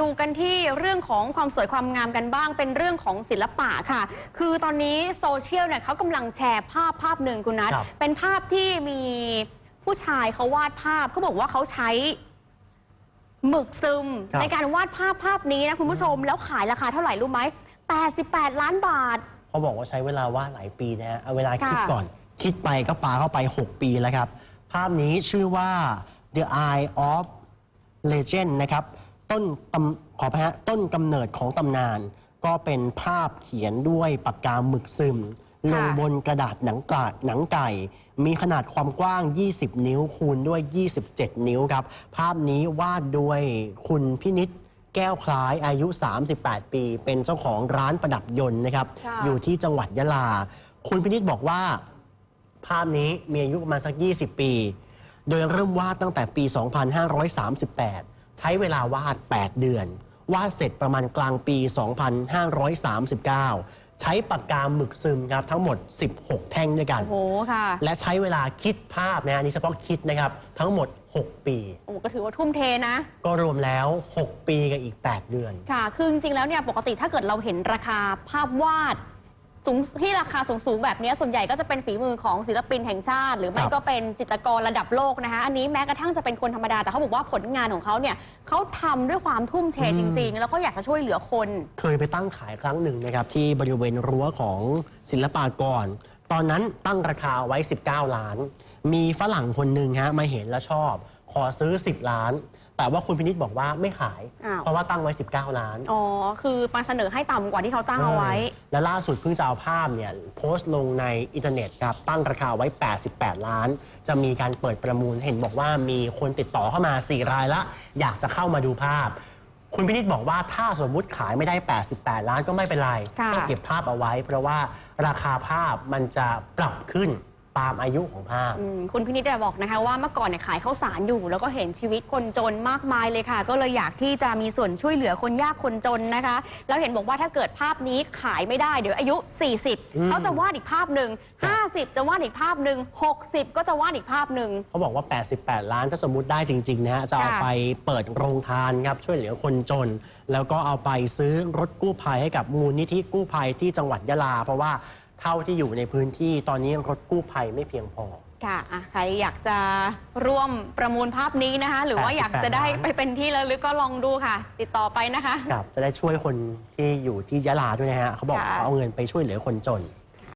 ดูกันที่เรื่องของความสวยความงามกันบ้าง เป็นเรื่องของศิลปะค่ะ คือตอนนี้โซเชียลเนี่ยเขากำลังแชร์ภาพภาพหนึ่งคุณนัทครับ เป็นภาพที่มีผู้ชายเขาวาดภาพเขาบอกว่าเขาใช้หมึกซึม ครับ ในการวาดภาพภาพนี้นะคุณผู้ชมแล้วขายราคาเท่าไหร่รู้ไหม88 ล้านบาท เขาบอกว่าใช้เวลาวาดหลายปีนะฮะเอาเวลาคิดค่ะก่อน คิดไปก็ปาเข้าไป 6 ปีแล้วครับ ภาพนี้ชื่อว่า The Eye of Legend นะครับ ต้นตำขอพฮะต้นกำเนิดของตำนาน ก็เป็นภาพเขียนด้วยปากกาหมึกซึม ลงบนกระดาษหนังกาดหนังไก่ มีขนาดความกว้าง 20 นิ้วคูณด้วย 27 นิ้วครับ ภาพนี้วาดโดยคุณพินิษแก้วคล้ายอายุ 38 ปี เป็นเจ้าของร้านประดับยนต์นะครับค่ะอยู่ที่จังหวัดยะลา คุณพินิษบอกว่า ภาพนี้มีอายุประมาณสัก 20 ปี โดยเริ่มวาดตั้งแต่ปี 2538ใช้เวลาวาด 8 เดือน วาดเสร็จประมาณกลางปี 2539 ใช้ปากกาหมึกซึมครับทั้งหมด 16 แท่งด้วยกัน โอ้โหค่ะ และใช้เวลาคิดภาพนะอันนี้เฉพาะคิดนะครับ ทั้งหมด 6 ปี โอ้ก็ถือว่าทุ่มเทนะ ก็รวมแล้ว 6 ปีกับอีก 8 เดือน ค่ะ คือจริงๆแล้วเนี่ยปกติถ้าเกิดเราเห็นราคาภาพวาด สูงที่ราคาสูงๆแบบเนี้ยส่วนใหญ่ก็จะเป็นฝีมือของศิลปินแห่งชาติ หรือไม่ครับก็เป็นจิตรกรระดับโลกนะคะอันนี้แม้กระทั่งจะเป็นคนธรรมดาแต่เขาบอกว่าผลงานของเขาเนี่ยเขาทำด้วยความทุ่มเทจริง ๆ แล้วก็อยากจะช่วยเหลือคน เคยไปตั้งขายครั้งหนึ่งนะครับที่บริเวณรั้วของศิลปากร ตอนนั้นตั้งราคาไว้ 19 ล้าน มีฝรั่งคนหนึ่งฮะมาเห็นแล้วชอบ ขอซื้อ 10 ล้าน แต่ว่าคุณพินิษบอกว่าไม่ขาย อ้าว เพราะว่าตั้งไว้ 19 ล้าน อ๋อ คือมาเสนอให้ต่ำกว่าที่เขาตั้งเอาไว้ และล่าสุดเพิ่งจะเอาภาพเนี่ยโพสต์ลงในอินเทอร์เน็ตครับ ตั้งราคาไว้ 88 ล้าน จะมีการเปิดประมูลเห็นบอกว่ามีคนติดต่อเข้ามา 4 รายละ อยากจะเข้ามาดูภาพ คุณพินิษบอกว่าถ้าสมมุติขายไม่ได้ 88 ล้านก็ไม่เป็นไรค่ะ ก็เก็บภาพเอาไว้ เพราะว่าราคาภาพมันจะปรับขึ้น ตามอายุของภาพ อืมคุณพินิจเนี่ยบอกนะคะว่าเมื่อก่อนเนี่ยขายข้าวสารอยู่ แล้วก็เห็นชีวิตคนจนมากมายเลยค่ะ ก็เลยอยากที่จะมีส่วนช่วยเหลือคนยากคนจนนะคะ แล้วเห็นบอกว่าถ้าเกิดภาพนี้ขายไม่ได้เดี๋ยวอายุ อืม40 เขาจะวาดอีกภาพหนึ่ง50 จะวาดอีกภาพหนึ่ง60 ก็จะวาดอีกภาพหนึ่ง เขาบอกว่า 88 ล้านถ้าสมมุติได้จริงๆนะฮะจะเอาค่ะ ไปเปิดโรงทานครับช่วยเหลือคนจน แล้วก็เอาไปซื้อรถกู้ภัยให้กับมูลนิธิกู้ภัยที่จังหวัดยะลา เพราะว่า เท่าที่อยู่ในพื้นที่ตอนนี้รถกู้ภัยไม่เพียงพอ ค่ะอะใครอยากจะร่วมประมูลภาพนี้นะคะ หรือว่า88อยากจะได้ล้านไปเป็นที่ระลึกก็ลองดูค่ะ ติดต่อไปนะคะ ครับ จะได้ช่วยคนที่อยู่ที่ยะลาด้วยนะฮะเขาบอกค่ะเอาเงินไปช่วยเหลือคนจน